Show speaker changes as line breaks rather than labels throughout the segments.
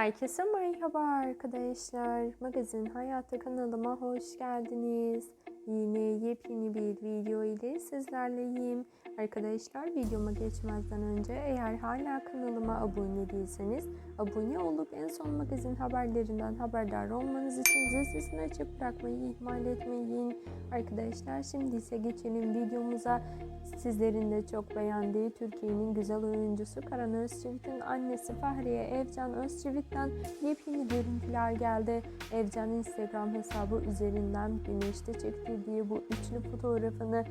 Herkese merhaba arkadaşlar. Magazin Hayatı kanalıma hoş geldiniz. Yine yepyeni bir video ile sizlerleyim. Arkadaşlar videoma geçmezden önce eğer hala kanalıma abone değilseniz abone olup en son magazin haberlerinden haberdar olmanız için zil sesini açıp bırakmayı ihmal etmeyin. Arkadaşlar şimdi ise geçelim videomuza. Sizlerin de çok beğendiği Türkiye'nin güzel oyuncusu Karan Özçivit'in annesi Fahriye Evcan Özçivit'ten yepyeni görüntüler geldi. Evcan Instagram hesabı üzerinden güneşte çektirdiği bu üçlü fotoğrafını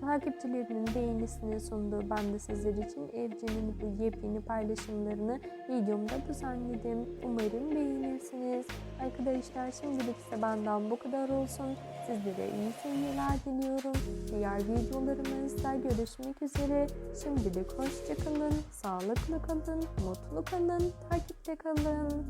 takipçilerinin beğenisini sundu. Ben de sizler için Evcen'in bu yepyeni paylaşımlarını videomda düzenledim. Umarım beğenirsiniz. Arkadaşlar şimdilik ise benden bu kadar olsun. Sizlere iyi seyirler diliyorum. Diğer videolarımızda görüşmek üzere. Şimdilik hoşçakalın, sağlıklı kalın, mutlu kalın, takipte kalın.